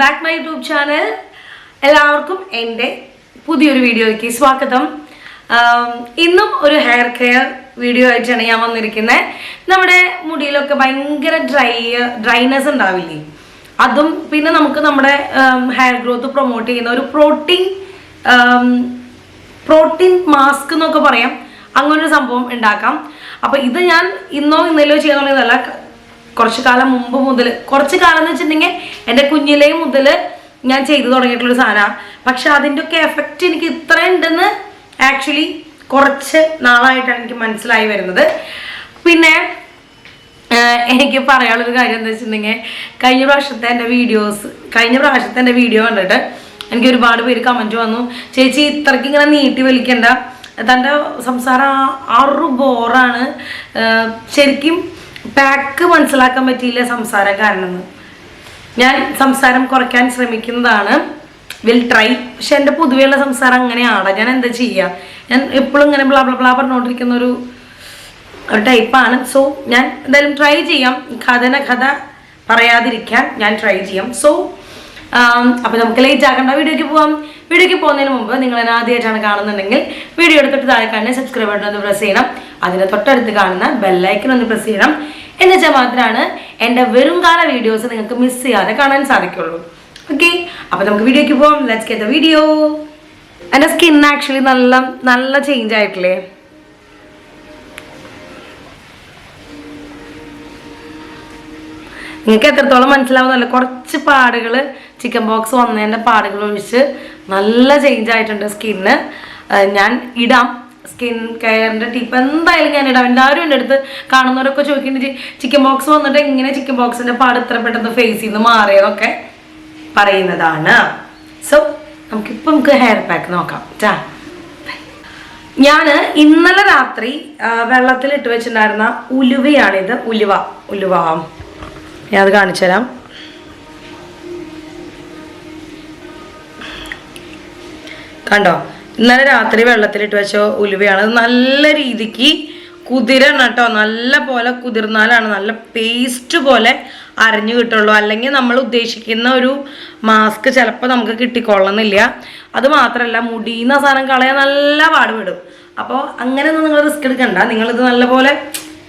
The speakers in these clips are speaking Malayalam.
ബാക്ക് മൈ യൂട്യൂബ് ചാനൽ എല്ലാവർക്കും എന്റെ പുതിയൊരു വീഡിയോയ്ക്ക് സ്വാഗതം. ഇന്നും ഒരു ഹെയർ കെയർ വീഡിയോ ആയിട്ടാണ് ഞാൻ വന്നിരിക്കുന്നത്. നമ്മുടെ മുടിയിലൊക്കെ ഭയങ്കര ഡ്രൈ ഡ്രൈനെസ് ഉണ്ടാവില്ലേ? അതും പിന്നെ നമുക്ക് നമ്മുടെ ഹെയർ ഗ്രോത്ത് പ്രൊമോട്ട് ചെയ്യുന്ന ഒരു പ്രോട്ടീൻ പ്രോട്ടീൻ മാസ്ക് എന്നൊക്കെ പറയാം. അങ്ങനൊരു സംഭവം ഉണ്ടാക്കാം. അപ്പൊ ഇത് ഞാൻ ഇന്നോ ഇന്നലെയോ ചെയ്യാൻ തുടങ്ങിയതല്ല. കുറച്ച് കാലം മുമ്പ് മുതൽ കുറച്ച് കാലം എന്ന് വെച്ചിട്ടുണ്ടെങ്കിൽ എന്റെ കുഞ്ഞിലേ മുതൽ ഞാൻ ചെയ്തു തുടങ്ങിയിട്ടുള്ള സാധനമാണ്. പക്ഷെ അതിന്റെ ഒക്കെ എഫക്റ്റ് എനിക്ക് ഇത്ര ഉണ്ടെന്ന് ആക്ച്വലി കുറച്ച് നാളായിട്ടാണ് എനിക്ക് മനസ്സിലായി വരുന്നത്. പിന്നെ എനിക്ക് പറയാനുള്ളൊരു കാര്യം എന്താ വെച്ചിട്ടുണ്ടെങ്കിൽ കഴിഞ്ഞ പ്രാവശ്യത്തെ എന്റെ വീഡിയോസ് കഴിഞ്ഞ പ്രാവശ്യത്തെ എന്റെ വീഡിയോ കണ്ടിട്ട് എനിക്ക് ഒരുപാട് പേര് കമന്റ് വന്നു. ചേച്ചി ഇത്രയ്ക്ക് ഇങ്ങനെ നീട്ടി വലിക്കണ്ട. തന്റെ സംസാരം ആറു ബോറാണ് ശരിക്കും പാക്ക് മനസ്സിലാക്കാൻ പറ്റിയില്ല സംസാരം കാരണം. ഞാൻ സംസാരം കുറയ്ക്കാൻ ശ്രമിക്കുന്നതാണ്. വിൽ ട്രൈ പക്ഷെ എന്റെ പൊതുവെയുള്ള സംസാരം അങ്ങനെയാണ് ഞാൻ എന്താ ചെയ്യുക ഞാൻ എപ്പോഴും ഇങ്ങനെ ബ്ലാ ബ്ലാ ബ്ലാ പറഞ്ഞുകൊണ്ടിരിക്കുന്ന ഒരു ടൈപ്പാണ് സോ ഞാൻ എന്തായാലും ട്രൈ ചെയ്യാം. കഥന കഥ പറയാതിരിക്കാൻ ഞാൻ ട്രൈ ചെയ്യാം. സോ അപ്പോൾ നമുക്ക് ലേറ്റ് ആക്കണ്ട വീഡിയോയ്ക്ക് പോവാം. വീഡിയോയ്ക്ക് പോകുന്നതിന് മുമ്പ് നിങ്ങൾ എന്നെ ആദ്യമായിട്ടാണ് കാണുന്നുണ്ടെങ്കിൽ വീഡിയോ എടുത്തിട്ട് താഴെ കാണുന്ന സബ്സ്ക്രൈബ് ബട്ടൺ ഒന്ന് പ്രസ് ചെയ്യണം. അതിന് തൊട്ടടുത്ത് കാണുന്ന ബെല്ലൈക്കൺ ഒന്ന് പ്രസ് ചെയ്യണം. എന്ന് വെച്ചാൽ മാത്രമാണ് എന്റെ കാല വീഡിയോസ് നിങ്ങൾക്ക് മിസ് ചെയ്യാതെ കാണാൻ സാധിക്കുള്ളൂ. ഓക്കെ അപ്പോൾ നമുക്ക് വീഡിയോയ്ക്ക് പോവാം. ലെറ്റ്സ് ഗെറ്റ് ദ വീഡിയോ എന്റെ സ്കിൻ ആക്ച്വലി നല്ല നല്ല ചേഞ്ച് ആയിട്ടില്ലേ? നിങ്ങൾക്ക് എത്രത്തോളം മനസ്സിലാവുന്നല്ല കുറച്ച് പാടുകൾ ചിക്കൻ ബോക്സ് വന്നതിന്റെ പാടുകൾ ഒഴിച്ച് നല്ല ചേഞ്ച് ആയിട്ടുണ്ട് സ്കിന്ന് ഞാൻ ഇടാം. സ്കിൻ കെയറിന്റെ ടിപ്പ് എന്തായാലും ഞാൻ ഇടാം. എല്ലാവരും എന്റെ അടുത്ത് കാണുന്നവരൊക്കെ ചോദിക്കുന്നുണ്ട് ചിക്കൻ ബോക്സ് വന്നിട്ട് എങ്ങനെ ചിക്കൻ ബോക്സിന്റെ പാട് ഇത്ര പെട്ടെന്ന് ഫേസിൽ നിന്ന് മാറിയതൊക്കെ പറയുന്നതാണ്. സോ നമുക്കിപ്പോൾ നമുക്ക് ഹെയർ പാക്ക് നോക്കാം. ചാ ഞാൻ ഇന്നലെ രാത്രി വെള്ളത്തിൽ ഇട്ട് വെച്ചിട്ടുണ്ടായിരുന്ന ഉലുവയാണിത്. ഉലുവ ഉലുവ. ഞാൻ അത് കാണിച്ചു തരാം. കണ്ടോ? ഇന്നലെ രാത്രി വെള്ളത്തിലിട്ട് വെച്ച ഉലുവയാണ്. അത് നല്ല രീതിക്ക് കുതിരണം കേട്ടോ. നല്ല പോലെ കുതിർന്നാലാണ് നല്ല പേസ്റ്റ് പോലെ അരഞ്ഞു കിട്ടുള്ളൂ. അല്ലെങ്കിൽ നമ്മൾ ഉദ്ദേശിക്കുന്ന ഒരു മാസ്ക് ചിലപ്പോൾ നമുക്ക് കിട്ടിക്കൊള്ളണമെന്നില്ല. അത് മാത്രമല്ല മുടിയുന്ന സാധനം കളയാൻ നല്ല പാടുപെടും. അപ്പോൾ അങ്ങനെയൊന്നും നിങ്ങൾ റിസ്ക് എടുക്കണ്ട. നിങ്ങളിത് നല്ലപോലെ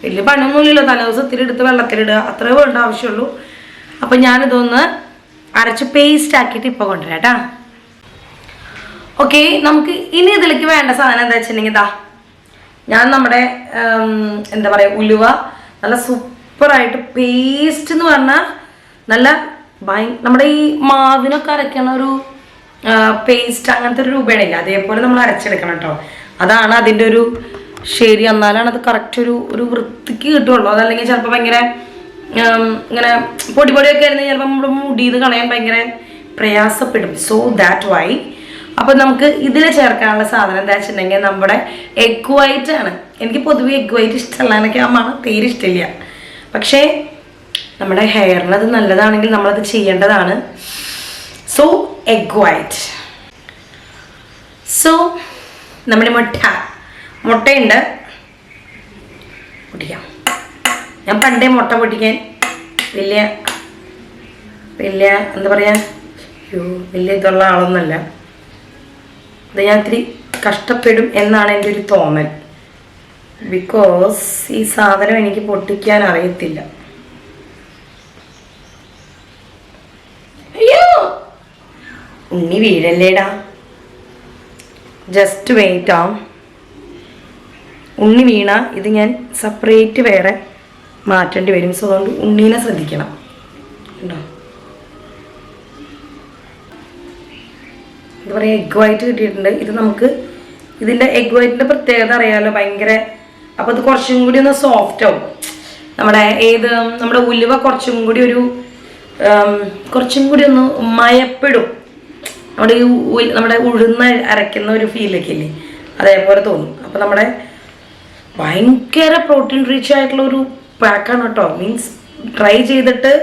വലിയ പണിയൊന്നുമില്ലല്ലോ. തലേദിവസം ഇത്തിരി എടുത്ത് വെള്ളത്തിലിടുക. അത്രേ വേണ്ട ആവശ്യമുള്ളൂ. അപ്പം ഞാനിതൊന്ന് അരച്ച് പേസ്റ്റ് ആക്കിയിട്ട് ഇപ്പോൾ കൊണ്ടുവരാം കേട്ടാ. ഓക്കെ നമുക്ക് ഇനി ഇതിലേക്ക് വേണ്ട സാധനം എന്താ വെച്ചിട്ടുണ്ടെങ്കിൽ ഞാൻ നമ്മുടെ എന്താ പറയുക ഉലുവ നല്ല സൂപ്പറായിട്ട് പേസ്റ്റ് എന്ന് പറഞ്ഞാൽ നല്ല ഭയ നമ്മുടെ ഈ മാവിനൊക്കെ അരയ്ക്കണ ഒരു പേസ്റ്റ് അങ്ങനത്തെ ഒരു രൂപയാണില്ല അതേപോലെ നമ്മൾ അരച്ചെടുക്കണം കേട്ടോ. അതാണ് അതിന്റെ ഒരു ശരി എന്നാലാണ് അത് കറക്റ്റ് ഒരു ഒരു വൃത്തിക്ക് കിട്ടുള്ളൂ അതല്ലെങ്കിൽ ചിലപ്പോൾ ഭയങ്കര ഇങ്ങനെ പൊടി പൊടിയൊക്കെ ആയിരുന്നു ചിലപ്പോൾ നമ്മുടെ മുടിയിൽ നിന്ന് കളയാൻ ഭയങ്കര പ്രയാസപ്പെടും. സോ ദാറ്റ് വൈ അപ്പോൾ നമുക്ക് ഇതിൽ ചേർക്കാനുള്ള സാധനം എന്താ വെച്ചിട്ടുണ്ടെങ്കിൽ നമ്മുടെ എഗ് വൈറ്റ് ആണ്. എനിക്ക് പൊതുവെ എഗ് വൈറ്റ് ഇഷ്ടമല്ല എനിക്ക് മണം തീരെ ഇഷ്ടമില്ല. പക്ഷേ നമ്മുടെ ഹെയറിന് അത് നല്ലതാണെങ്കിൽ നമ്മളത് ചെയ്യേണ്ടതാണ്. സോ എഗ് വൈറ്റ് സോ നമ്മുടെ മുട്ട. മുട്ടയുണ്ട്. പൊട്ടിക്കാം. ഞാൻ പണ്ടേ മുട്ട പൊട്ടിക്കാൻ വലിയ വലിയ എന്താ പറയുക വലിയ ഇതുള്ള ആളൊന്നുമല്ല. ഞാൻ ഇത്തിരി കഷ്ടപ്പെടും എന്നാണ് എന്റെ ഒരു തോന്നൽ. ബിക്കോസ് ഈ സാധനം എനിക്ക് പൊട്ടിക്കാൻ അറിയത്തില്ല. ഉണ്ണി വീഴല്ലേടാ. ജസ്റ്റ് വെയിറ്റ് ആ. ഉണ്ണി വീണ ഇത് ഞാൻ സെപ്പറേറ്റ് വേറെ മാറ്റേണ്ടി വരും. സോ അതുകൊണ്ട് ഉണ്ണീനെ ശ്രദ്ധിക്കണം. ഉണ്ടോ എന്താ പറയുക എഗ് വൈറ്റ് കിട്ടിയിട്ടുണ്ട്. ഇത് നമുക്ക് ഇതിന്റെ എഗ് വൈറ്റിന്റെ പ്രത്യേകത അറിയാമല്ലോ ഭയങ്കര അപ്പോൾ ഇത് കുറച്ചും കൂടി ഒന്ന് സോഫ്റ്റ് ആവും. നമ്മുടെ ഏത് നമ്മുടെ ഉലുവ കുറച്ചും കൂടി ഒരു കുറച്ചും കൂടി ഒന്ന് മയപ്പെടും. നമ്മുടെ ഈ നമ്മുടെ ഉഴുന്ന് അരയ്ക്കുന്ന ഒരു ഫീലൊക്കെ ഇല്ലേ? അതേപോലെ തോന്നും. അപ്പോൾ നമ്മുടെ ഭയങ്കര പ്രോട്ടീൻ റിച്ച് ആയിട്ടുള്ള ഒരു പാക്കാണ് കേട്ടോ. മീൻസ് ട്രൈ ചെയ്തിട്ട്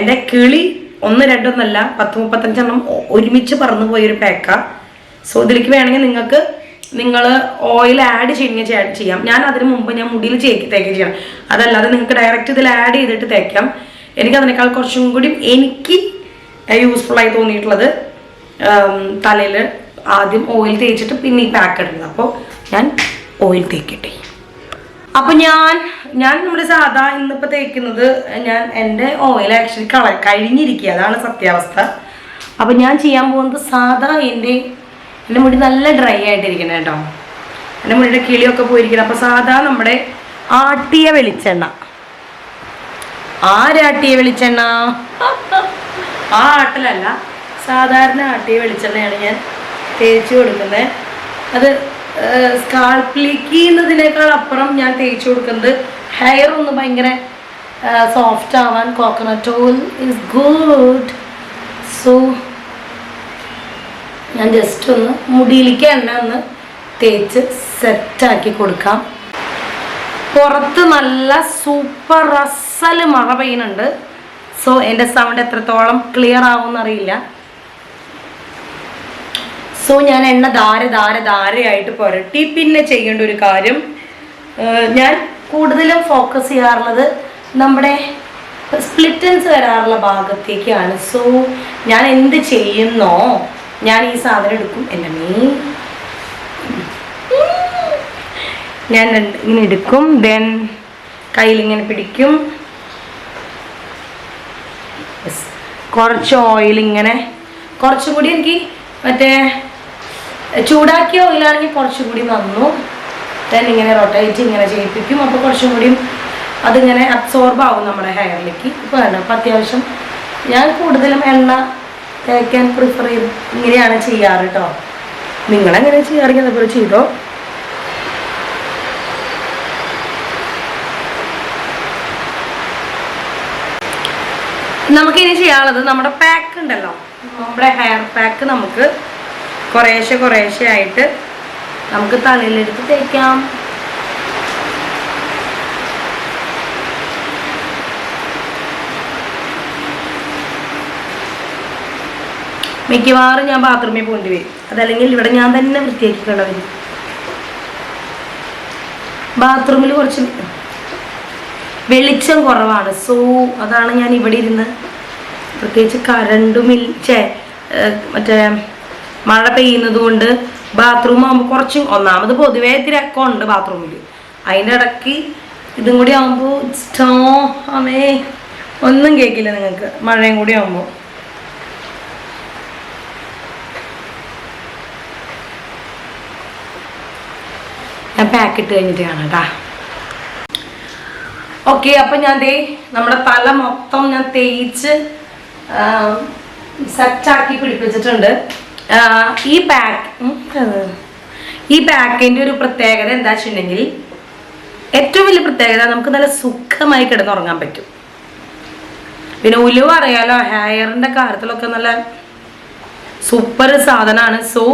എന്റെ കിളി ഒന്ന് രണ്ടൊന്നല്ല പത്ത് മുപ്പത്തഞ്ചെണ്ണം ഒരുമിച്ച് പറന്നു പോയൊരു പാക്കാ സോ ഇതിലേക്ക് വേണമെങ്കിൽ നിങ്ങൾക്ക് നിങ്ങൾ ഓയിൽ ആഡ് ചെയ്യുക ആഡ് ചെയ്യാം. ഞാൻ അതിന് മുമ്പ് ഞാൻ മുടിയിൽ ചേക്ക് തേക്കുകയും ചെയ്യണം. അതല്ലാതെ നിങ്ങൾക്ക് ഡയറക്റ്റ് ഇതിൽ ആഡ് ചെയ്തിട്ട് തേക്കാം. എനിക്ക് അതിനേക്കാൾ കുറച്ചും കൂടി എനിക്ക് യൂസ്ഫുൾ ആയി തോന്നിയിട്ടുള്ളത് തലയിൽ ആദ്യം ഓയിൽ തേച്ചിട്ട് പിന്നെ ഈ പാക്ക് ഇടുന്നത്. അപ്പോൾ ഞാൻ ഓയിൽ തേക്കട്ടെ. അപ്പൊ ഞാൻ ഞാൻ നമ്മുടെ സാധാ ഇന്നിപ്പോ തേക്കുന്നത് ഞാൻ എന്റെ ഓയിൽ ആക്ച്വലി കള കഴിഞ്ഞിരിക്കുക. അതാണ് സത്യാവസ്ഥ. അപ്പൊ ഞാൻ ചെയ്യാൻ പോകുന്നത് സാധാ എന്റെ എന്റെ മുടി നല്ല ഡ്രൈ ആയിട്ടിരിക്കണം കേട്ടോ എന്റെ മുടിയുടെ കിളിയൊക്കെ പോയിരിക്കണം. അപ്പൊ സാധാ നമ്മുടെ ആട്ടിയ വെളിച്ചെണ്ണ. ആരാട്ടിയ വെളിച്ചെണ്ണ? ആ ആട്ടലല്ല സാധാരണ ആട്ടിയ വെളിച്ചെണ്ണയാണ് ഞാൻ തേച്ച് കൊടുക്കുന്നത്. അത് സ്കാൾപ്പിലേക്ക് എന്നതിനേക്കാൾ അപ്പുറം ഞാൻ തേച്ച് കൊടുക്കുന്നത് ഹെയർ ഒന്ന് ഭയങ്കര സോഫ്റ്റ് ആവാൻ coconut oil is good so ഞാൻ ജസ്റ്റ് ഒന്ന് മുടിയിലേക്ക് എണ്ണ ഒന്ന് തേച്ച് സെറ്റാക്കി കൊടുക്കാം. പുറത്ത് നല്ല സൂപ്പർ റസൽ മഴ പെയ്യുന്നുണ്ട്. സോ എന്റെ സൗണ്ട് എത്രത്തോളം ക്ലിയർ ആവുമെന്ന് അറിയില്ല. സോ ഞാൻ എണ്ണ ധാര ധാര ധാരയായിട്ട് പുരട്ടി. പിന്നെ ചെയ്യേണ്ട ഒരു കാര്യം ഞാൻ കൂടുതലും ഫോക്കസ് ചെയ്യാറുള്ളത് നമ്മുടെ സ്പ്ലിറ്റൻസ് വരാറുള്ള ഭാഗത്തേക്കാണ്. സോ ഞാൻ എന്ത് ചെയ്യുന്നോ ഞാൻ ഈ സാധനം എടുക്കും. എന്റെ മീ. ഞാൻ ഇങ്ങനെ എടുക്കും. ദെൻ കയ്യിലിങ്ങനെ പിടിക്കും. കുറച്ച് ഓയിൽ ഇങ്ങനെ. കുറച്ചും കൂടി എനിക്ക് മറ്റേ ചൂടാക്കിയ ഓയിലാണെങ്കിൽ കുറച്ചും കൂടി നന്നു ദെൻ ഇങ്ങനെ റൊട്ടേറ്റ് ഇങ്ങനെ ചെയ്യിപ്പിക്കും. അപ്പോൾ കുറച്ചും കൂടി അതിങ്ങനെ അബ്സോർബ് ആവും നമ്മുടെ ഹെയറിലേക്ക് ഇപ്പോൾ വേണ്ട അപ്പോൾ അത്യാവശ്യം ഞാൻ കൂടുതലും എണ്ണ തേക്കാൻ പ്രിഫർ ചെയ്യും. ഇങ്ങനെയാണ് ചെയ്യാറ് കേട്ടോ നിങ്ങളെങ്ങനെ ചെയ്യാറെങ്കിൽ അതുപോലെ ചെയ്തോ? നമുക്കിനി ചെയ്യാനുള്ളത് നമ്മുടെ പാക്ക് ഉണ്ടല്ലോ. നമ്മുടെ ഹെയർ പാക്ക് നമുക്ക് കുറേശ്ശെ കുറേശ്ശെ ആയിട്ട് നമുക്ക് തലയിലെടുത്ത് തേക്കാം. മിക്കവാറും ഞാൻ ബാത്റൂമിൽ പോകേണ്ടി വരും. അതല്ലെങ്കിൽ ഇവിടെ ഞാൻ തന്നെ വൃത്തിയാക്കി വരും ബാത്റൂമിൽ കുറച്ച് വെളിച്ചം കുറവാണ്. സോ അതാണ് ഞാൻ ഇവിടെ ഇരുന്ന് പ്രത്യേകിച്ച് കരണ്ടുമിൽ ചേ മറ്റേ മഴ പെയ്യുന്നത് കൊണ്ട് ബാത്റൂം ആകുമ്പോൾ കുറച്ച് ഒന്നാമത് പൊതുവേ തിരക്കുണ്ട് ബാത്റൂമിൽ അതിന്റെ ഇടയ്ക്ക് ഇതും കൂടി ആകുമ്പോൾ സ്റ്റോ അമേ ഒന്നും കേൾക്കില്ല നിങ്ങൾക്ക് മഴയും കൂടി ആകുമ്പോൾ ഞാൻ പാക്കിട്ട് കഴിഞ്ഞിട്ട് കാണാം കേട്ടാ ഓക്കെ അപ്പം ഞാൻ ദേ നമ്മുടെ തല മൊത്തം ഞാൻ തേച്ച് സെറ്റാക്കി പിടിപ്പിച്ചിട്ടുണ്ട്. ഈ പാക്ക് ഈ പാക്കിന്റെ ഒരു പ്രത്യേകത എന്താ വെച്ചിട്ടുണ്ടെങ്കിൽ ഏറ്റവും വലിയ പ്രത്യേകത നമുക്ക് നല്ല സുഖമായി കിടന്നുറങ്ങാൻ പറ്റും. പിന്നെ ഉലുവ അറിയാലോ ഹെയറിന്റെ കാര്യത്തിലൊക്കെ നല്ല സൂപ്പർ സാധനമാണ്. സോ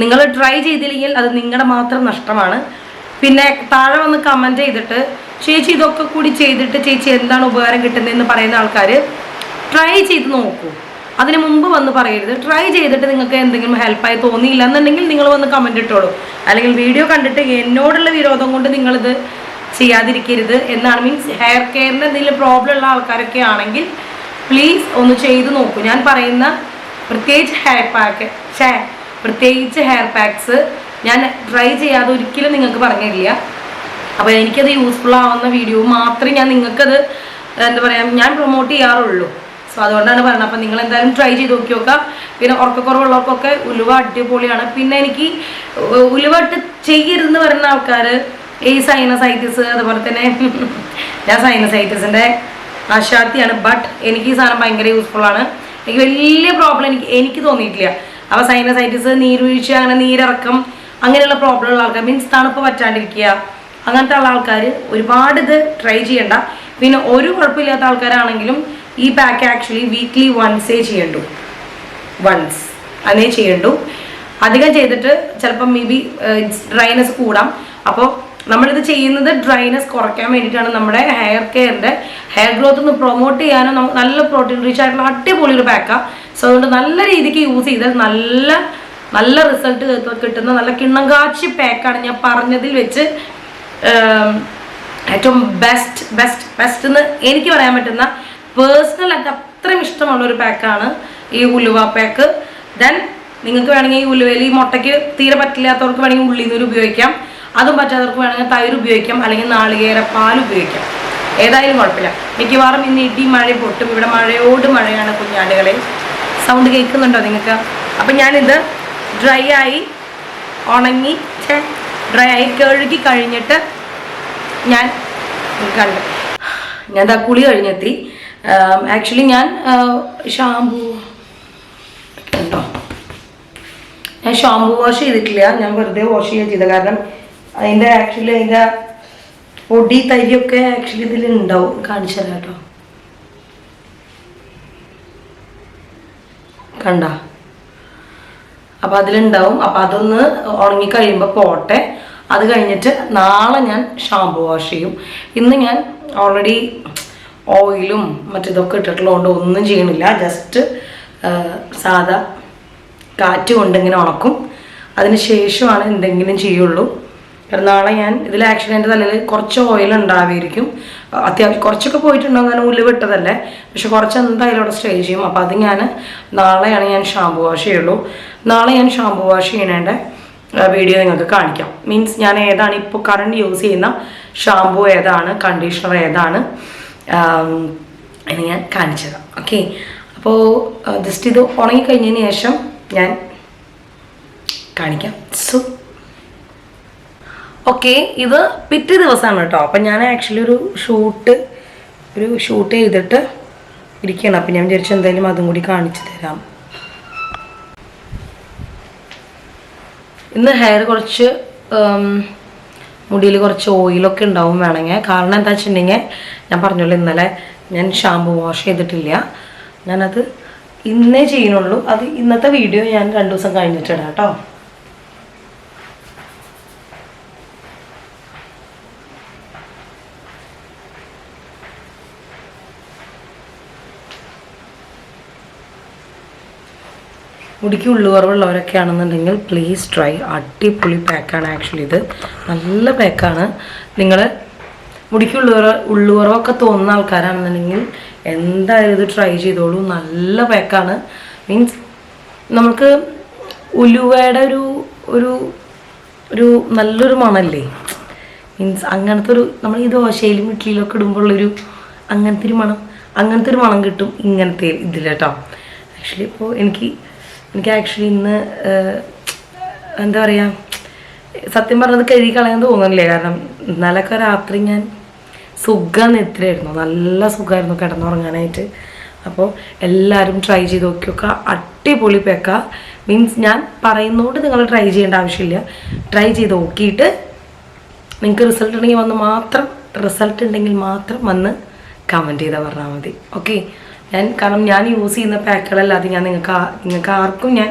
നിങ്ങൾ ട്രൈ ചെയ്തില്ലെങ്കിൽ അത് നിങ്ങളുടെ മാത്രം നഷ്ടമാണ്. പിന്നെ താഴെ വന്ന് കമന്റ് ചെയ്തിട്ട് ചേച്ചി ഇതൊക്കെ കൂടി ചെയ്തിട്ട് ചേച്ചി എന്താണ് ഉപകാരം കിട്ടുന്നതെന്ന് പറയുന്ന ആൾക്കാർ ട്രൈ ചെയ്ത് നോക്കൂ. അതിന് മുമ്പ് വന്ന് പറയരുത്. ട്രൈ ചെയ്തിട്ട് നിങ്ങൾക്ക് എന്തെങ്കിലും ഹെൽപ്പായി തോന്നിയില്ല എന്നുണ്ടെങ്കിൽ നിങ്ങൾ വന്ന് കമന്റ് ഇട്ടോളൂ. അല്ലെങ്കിൽ വീഡിയോ കണ്ടിട്ട് എന്നോടുള്ള വിരോധം കൊണ്ട് നിങ്ങളിത് ചെയ്യാതിരിക്കരുത് എന്നാണ്. മീൻസ് ഹെയർ കെയറിന് എന്തെങ്കിലും പ്രോബ്ലം ഉള്ള ആൾക്കാരൊക്കെ ആണെങ്കിൽ പ്ലീസ് ഒന്ന് ചെയ്ത് നോക്കൂ. ഞാൻ പറയുന്ന പ്രത്യേകിച്ച് ഹെയർ പാക്ക് ഷേ പ്രത്യേകിച്ച് ഹെയർ പാക്സ് ഞാൻ ട്രൈ ചെയ്യാതെ ഒരിക്കലും നിങ്ങൾക്ക് പറഞ്ഞില്ല അപ്പോൾ എനിക്കത് യൂസ്ഫുൾ ആവുന്ന വീഡിയോ മാത്രമേ ഞാൻ നിങ്ങൾക്കത് എന്താ പറയുക ഞാൻ പ്രൊമോട്ട് ചെയ്യാറുള്ളൂ. സോ അതുകൊണ്ടാണ് പറയുന്നത് അപ്പം നിങ്ങൾ എന്തായാലും ട്രൈ ചെയ്ത് നോക്കി നോക്കാം. പിന്നെ ഉറക്കക്കുറവുള്ളവർക്കൊക്കെ ഉലുവ അടിപൊളിയാണ്. പിന്നെ എനിക്ക് ഉലുവ ഇട്ട് ചെയ്യരുതെന്ന് പറയുന്ന ആൾക്കാർ ഈ സൈനസൈറ്റിസ് അതുപോലെ തന്നെ ഞാൻ സൈനസൈറ്റിസിന്റെ ആശാത്തിയാണ് ബട്ട് എനിക്ക് ഈ സാധനം ഭയങ്കര യൂസ്ഫുള്ളാണ് എനിക്ക് വലിയ പ്രോബ്ലം എനിക്ക് എനിക്ക് തോന്നിയിട്ടില്ല. അപ്പോൾ സൈനസൈറ്റിസ് നീരുവീഴ്ച അങ്ങനെ നീരിറക്കം അങ്ങനെയുള്ള പ്രോബ്ലം ഉള്ള ആൾക്കാർ മീൻസ് തണുപ്പ് പറ്റാണ്ടിരിക്കുക അങ്ങനത്തെ ഉള്ള ആൾക്കാർ ഒരുപാട് ഇത് ട്രൈ ചെയ്യണ്ട. പിന്നെ ഒരു കുഴപ്പമില്ലാത്ത ആൾക്കാരാണെങ്കിലും ഈ പാക്ക് ആക്ച്വലി വീക്ക്ലി വൺസേ ചെയ്യണ്ടു. വൺസ് അതേ ചെയ്യണ്ടു. അധികം ചെയ്തിട്ട് ചിലപ്പം മേ ബി ഡ്രൈനെസ് കൂടാം. അപ്പോൾ നമ്മളിത് ചെയ്യുന്നത് ഡ്രൈനെസ് കുറയ്ക്കാൻ വേണ്ടിയിട്ടാണ് നമ്മുടെ ഹെയർ കെയറിന്റെ ഹെയർ ഗ്രോത്ത് ഒന്ന് പ്രൊമോട്ട് ചെയ്യാനും നമുക്ക് നല്ല പ്രോട്ടീൻ റിച്ച് ആയിട്ടുള്ള അടിപൊളി ഒരു പാക്കാണ് സോ അതുകൊണ്ട് നല്ല രീതിക്ക് യൂസ് ചെയ്താൽ നല്ല നല്ല റിസൾട്ട് കിട്ടുന്ന നല്ല കിണ്ണം കാച്ചി പാക്കാണ് ഞാൻ പറഞ്ഞതിൽ വെച്ച് ഏറ്റവും ബെസ്റ്റ് ബെസ്റ്റ് ബെസ്റ്റ് എന്ന് എനിക്ക് പറയാൻ പറ്റുന്ന പേഴ്സണൽ ആയിട്ട് അത്രയും ഇഷ്ടമുള്ള ഒരു പാക്കാണ് ഈ ഉലുവ പാക്ക് ദെൻ നിങ്ങൾക്ക് വേണമെങ്കിൽ ഈ ഉലുവയിൽ ഈ മുട്ടയ്ക്ക് തീരെ പറ്റില്ലാത്തവർക്ക് വേണമെങ്കിൽ ഉള്ളിനീര് ഉപയോഗിക്കാം. അതും പറ്റാത്തവർക്ക് വേണമെങ്കിൽ തൈര് ഉപയോഗിക്കാം. അല്ലെങ്കിൽ നാളികേര പാൽ ഉപയോഗിക്കാം. ഏതായാലും കുഴപ്പമില്ല. മിക്കവാറും ഇന്ന് ഇടി മഴ പൊട്ടും. ഇവിടെ മഴയോട് മഴയാണ് കുഞ്ഞാടുകളെ. സൗണ്ട് കേൾക്കുന്നുണ്ടോ നിങ്ങൾക്ക്? അപ്പം ഞാനിത് ഡ്രൈ ആയി ഉണങ്ങി ഡ്രൈ ആയി കഴുകി കഴിഞ്ഞിട്ട് ഞാൻ കണ്ടു. ഞാൻ കുളി കഴിഞ്ഞെത്തി. ആക്ച്വലി ഞാൻ ഷാംപു ഉണ്ടോ ഞാൻ ഷാംപു വാഷ് ചെയ്തിട്ടില്ല. ഞാൻ വെറുതെ വാഷ് ചെയ്യാൻ ചെയ്തത് കാരണം അതിന്റെ ആക്ച്വലി അതിന്റെ പൊടി തരിയൊക്കെ ആക്ച്വലി ഇതിൽ ഉണ്ടാവും. കാണിച്ചു തരാം കേട്ടോ. കണ്ട? അപ്പം അതിലുണ്ടാവും. അപ്പം അതൊന്ന് ഉണങ്ങി കഴിയുമ്പോൾ പോട്ടെ. അത് കഴിഞ്ഞിട്ട് നാളെ ഞാൻ ഷാമ്പു വാഷ് ചെയ്യും. ഇന്ന് ഞാൻ ഓൾറെഡി ഓയിലും മറ്റിതൊക്കെ ഇട്ടിട്ടുള്ളതുകൊണ്ട് ഒന്നും ചെയ്യണില്ല. ജസ്റ്റ് സാധാ കാറ്റ് കൊണ്ടിങ്ങനെ ഉണക്കും. അതിന് ശേഷമാണ് എന്തെങ്കിലും ചെയ്യുള്ളൂ. കാരണം നാളെ ഞാൻ ഇതിൽ ആക്ച്വലി എന്റെ തലയിൽ കുറച്ച് ഓയിൽ ഉണ്ടാവുമായിരിക്കും അത്യാവശ്യം കുറച്ചൊക്കെ പോയിട്ടുണ്ടാവും. കാരണം ഉള്ളി വിട്ടതല്ലേ പക്ഷെ കുറച്ച് എന്തായാലും അവിടെ സ്റ്റേ ചെയ്യും. അപ്പോൾ അത് ഞാൻ നാളെയാണ് ഞാൻ ഷാമ്പു വാഷ് ചെയ്യുള്ളൂ. നാളെ ഞാൻ ഷാമ്പു വാഷ് ചെയ്യണേന്റെ വീഡിയോ നിങ്ങൾക്ക് കാണിക്കാം. മീൻസ് ഞാൻ ഏതാണ് ഇപ്പോൾ കറണ്ട് യൂസ് ചെയ്യുന്ന ഷാമ്പു ഏതാണ് കണ്ടീഷണർ ഏതാണ്? എന്ന് ഞാൻ കാണിച്ചു തരാം. ഓക്കെ അപ്പോൾ ജസ്റ്റ് ഇത് ഉണങ്ങിക്കഴിഞ്ഞതിന് ശേഷം ഞാൻ കാണിക്കാം. സോ ഓക്കെ ഇത് പിറ്റേ ദിവസമാണ് കേട്ടോ. അപ്പം ഞാൻ ആക്ച്വലി ഒരു ഷൂട്ട് ഒരു ഷൂട്ട് ചെയ്തിട്ട് ഇരിക്കുകയാണ്. അപ്പം ഞാൻ വിചാരിച്ചു എന്തായാലും അതും കൂടി കാണിച്ചു തരാം. ഇന്ന് ഹെയർ കുറച്ച് മുടിയിൽ കുറച്ച് ഓയിലൊക്കെ ഉണ്ടാവും വേണമെങ്കിൽ. കാരണം എന്താ വെച്ചിട്ടുണ്ടെങ്കിൽ ഞാൻ പറഞ്ഞല്ലോ ഇന്നലെ ഞാൻ ഷാമ്പു വാഷ് ചെയ്തിട്ടില്ല. ഞാനത് ഇന്നേ ചെയ്യുന്നുള്ളൂ. അത് ഇന്നത്തെ വീഡിയോ ഞാൻ രണ്ടു ദിവസം കഴിഞ്ഞിട്ടിടാം കേട്ടോ. മുടിക്ക് ഉള്ളുകറവുള്ളവരൊക്കെ ആണെന്നുണ്ടെങ്കിൽ പ്ലീസ് ട്രൈ അടിപൊളി പാക്കാണ് ആക്ച്വലി ഇത്. നല്ല പാക്കാണ് നിങ്ങൾ മുടിക്ക് ഉള്ളു ഉള്ളുകറവൊക്കെ തോന്നുന്ന ആൾക്കാരാണെന്നുണ്ടെങ്കിൽ എന്തായാലും ഇത് ട്രൈ ചെയ്തോളൂ. നല്ല പാക്കാണ് മീൻസ് നമുക്ക് ഉലുവയുടെ ഒരു ഒരു ഒരു നല്ലൊരു മണല്ലേ? മീൻസ് അങ്ങനത്തെ ഒരു നമ്മൾ ഈ ദോശയിലും ഇഡ്ഡലിയിലൊക്കെ ഇടുമ്പോഴുള്ളൊരു അങ്ങനത്തെ ഒരു മണം അങ്ങനത്തെ ഒരു മണം കിട്ടും ഇങ്ങനത്തെ ഇതിൽ കേട്ടോ. ആക്ച്വലി ഇപ്പോൾ എനിക്ക് എനിക്ക് ആക്ച്വലി ഇന്ന് എന്താ പറയുക സത്യം പറഞ്ഞത് കഴുകി കളയാൻ തോന്നുന്നില്ലേ. കാരണം ഇന്നലൊക്കെ രാത്രി ഞാൻ സുഖം നെത്തിലായിരുന്നു നല്ല സുഖമായിരുന്നു കിടന്നുറങ്ങാനായിട്ട്. അപ്പോൾ എല്ലാവരും ട്രൈ ചെയ്ത് നോക്കിയൊക്കെ അടിപൊളി പെക്ക. മീൻസ് ഞാൻ പറയുന്നതുകൊണ്ട് നിങ്ങൾ ട്രൈ ചെയ്യേണ്ട ആവശ്യമില്ല. ട്രൈ ചെയ്ത് നോക്കിയിട്ട് നിങ്ങൾക്ക് റിസൾട്ട് ഉണ്ടെങ്കിൽ വന്ന് മാത്രം റിസൾട്ട് ഉണ്ടെങ്കിൽ മാത്രം വന്ന് കമന്റ് ചെയ്താൽ പറഞ്ഞാൽ മതി. ഓക്കെ ഞാൻ കാരണം ഞാൻ യൂസ് ചെയ്യുന്ന പാക്കുകളല്ലാതെ ഞാൻ നിങ്ങൾക്ക് നിങ്ങൾക്ക് ആർക്കും ഞാൻ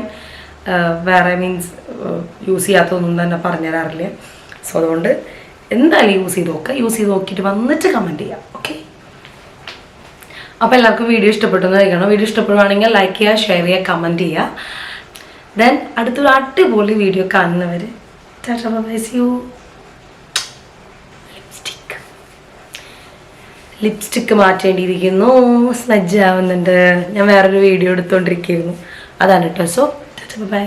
വേറെ മീൻസ് യൂസ് ചെയ്യാത്തതൊന്നും തന്നെ പറഞ്ഞു തരാറില്ല. സോ അതുകൊണ്ട് എന്തായാലും യൂസ് ചെയ്ത് നോക്കുക യൂസ് ചെയ്ത് നോക്കിയിട്ട് വന്നിട്ട് കമന്റ് ചെയ്യാം. ഓക്കെ അപ്പോൾ എല്ലാവർക്കും വീഡിയോ ഇഷ്ടപ്പെട്ടെന്ന് കഴിക്കണം വീഡിയോ ഇഷ്ടപ്പെടുവാണെങ്കിൽ ലൈക്ക് ചെയ്യുക ഷെയർ ചെയ്യുക കമന്റ് ചെയ്യുക. ദെൻ അടുത്തൊരു അടിപൊളി വീഡിയോ കാണുന്നവർ tata bye see you lipstick മാറ്റേണ്ടിയിരിക്കുന്നു. സ്നജ് ആവുന്നുണ്ട് ഞാൻ വേറൊരു വീഡിയോ എടുത്തുകൊണ്ടിരിക്കുകയായിരുന്നു അതാണ് കേട്ടോ സോ ബൈ